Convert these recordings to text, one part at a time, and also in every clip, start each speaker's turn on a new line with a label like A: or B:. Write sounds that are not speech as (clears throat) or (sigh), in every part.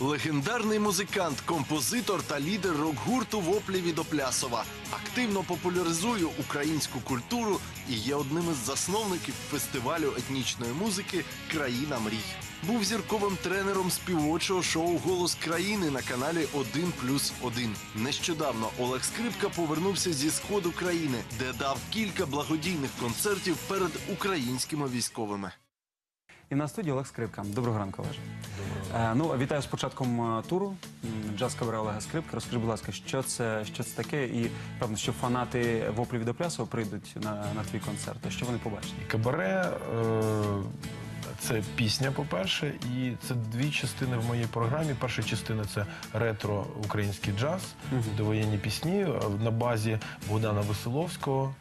A: Легендарний музикант, композитор та лідер рок-гурту Воплі Відоплясова активно популяризує українську культуру і є одним із засновників фестивалю етнічної музики Країна мрій. Був зірковим тренером співочого шоу Голос країни на каналі 1 плюс 1. Нещодавно Олег Скрипка повернувся зі сходу країни, де дав кілька благодійних концертів перед українськими військовими.
B: І на студії Олег Скрипка. Доброго ранку, Олеже. Е, ну, вітаю з початком е, туру. М, Джаз кабаре Олега Скрипка. Розкажи, будь ласка, що це, що це таке? І певно, що фанати воплі Відоплясова прийдуть на, на твій концерт. То що вони побачать?
C: Кабаре е, це пісня, по-перше, і це дві частини в моїй програмі. Перша частина це ретро український джаз, довоєнні пісні е, на базі Богдана Веселовського.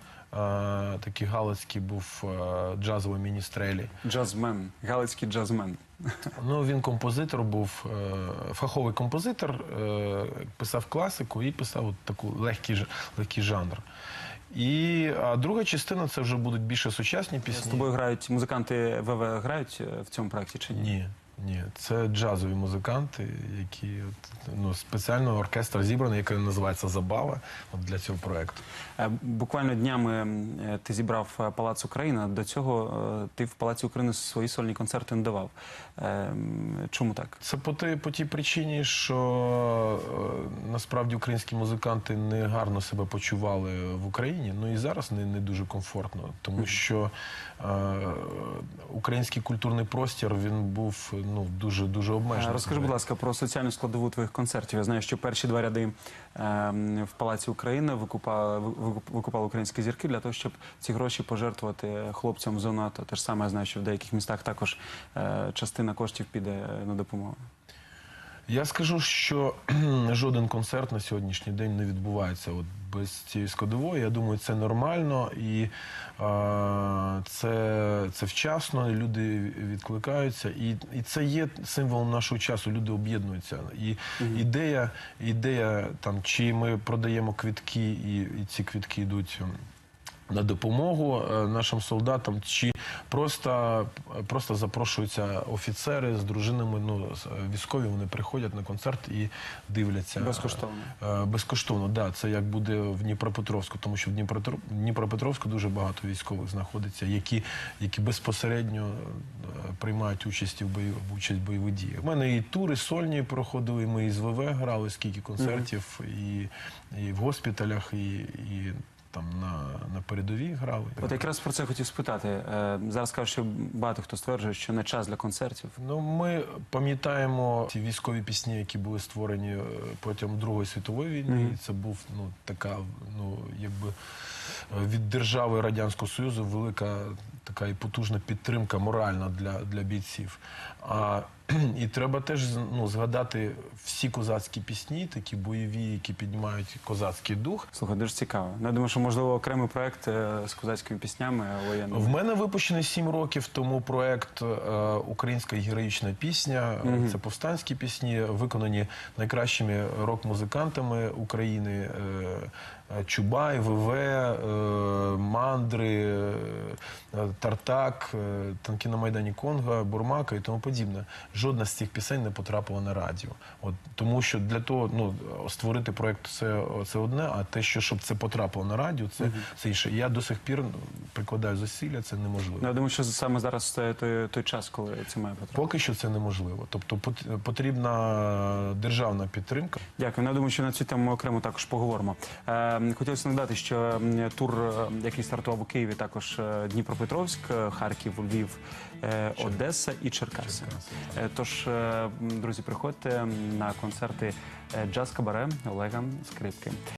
C: Такий галицький був е, джазовий міністрелі.
B: Джазмен, галицький джазмен. (laughs)
C: Ну, він композитор був, е, фаховий композитор, е, писав класику і писав от таку легкий, легкий жанр. І а друга частина це вже будуть більше сучасні пісні.
B: З тобою грають музиканти ВВ грають в цьому проєкті чи ні?
C: Ні, ні, це джазові музиканти, які от, ну, спеціально оркестр зібраний, який називається Забава от для цього проекту.
B: Е, Буквально днями е, ти зібрав е, Палац Україна. До цього ти в Палаці України свої сольні концерти не давав. Чому так?
C: Це по, ти, по тій причині, що насправді українські музиканти не гарно себе почували в Україні, ну і зараз не, не дуже комфортно, тому що е, український культурний простір він був ну, дуже дуже
B: обмежено.
C: обмежений.
B: Розкажи, будь ласка, про соціальну складову твоїх концертів. Я знаю, що перші два ряди ем, в Палаці України викупали, викуп- викупали українські зірки для того, щоб ці гроші пожертвувати хлопцям в зону АТО. Те ж саме я знаю, що в деяких містах також е, частина коштів піде на допомогу.
C: Я скажу, що (clears throat) жоден концерт на сьогоднішній день не відбувається от без цієї складової. Я думаю, це нормально і е, це, це вчасно, люди відкликаються. І, і це є символом нашого часу. Люди об'єднуються. І ідея, ідея там, чи ми продаємо квитки, і, і ці квитки йдуть. На допомогу е, нашим солдатам, чи просто, просто запрошуються офіцери з дружинами, ну військові, вони приходять на концерт і дивляться
B: Безкоштовно.
C: Е, Безкоштовно, да, це як буде в Дніпропетровську, тому що в Дніпропетр- Дніпропетровську дуже багато військових знаходиться, які, які безпосередньо е, приймають участь в бої, в участь в бойових діях. У мене і тури сольні проходили, ми і з ВВ грали, скільки концертів, і, і в госпіталях, і, і там на, на передовій грали.
B: От якраз про це хотів спитати. Е, Зараз кажуть, що багато хто стверджує, що не час для концертів.
C: Ну, ми пам'ятаємо ті військові пісні, які були створені е, протягом Другої світової війни. І це був ну така, ну якби е, від держави Радянського Союзу велика така і потужна підтримка моральна для, для бійців. А (clears throat) і треба теж ну, згадати всі козацькі пісні, такі бойові, які піднімають козацький дух.
B: Слухай, дуже цікаво. Я думаю, що можливо окремий проект е, з козацькими піснями воєнними.
C: В мене випущений сім років тому проект е, Українська героїчна пісня. Е, Це повстанські пісні, виконані найкращими рок-музикантами України. е, е, Чубай, ВВ, е, Мандри, е, Тартак, е, танки на Майдані Конга, Бурмака і тому подібне. Жодна з цих пісень не потрапила на радіо. От, тому що для того, ну, створити проект це, це одне, а те, що щоб це потрапило на радіо, це, це інше. Я до сих пір прикладаю зусилля, це неможливо.
B: Ну, я думаю, що саме зараз це той, той час, коли це має потрапити.
C: Поки що це неможливо. Тобто пот- потрібна державна підтримка.
B: Дякую. Ну, Я думаю, що на цю тему ми окремо також поговоримо. Е, хотілося нагадати, що тур, е, який стартував у Києві, також е, Дніпропетровськ, е, Харків, Львів, е, Одеса і Черкаси. Е, Тож, друзі, приходьте на концерти е, джаз кабаре Олега Скрипки.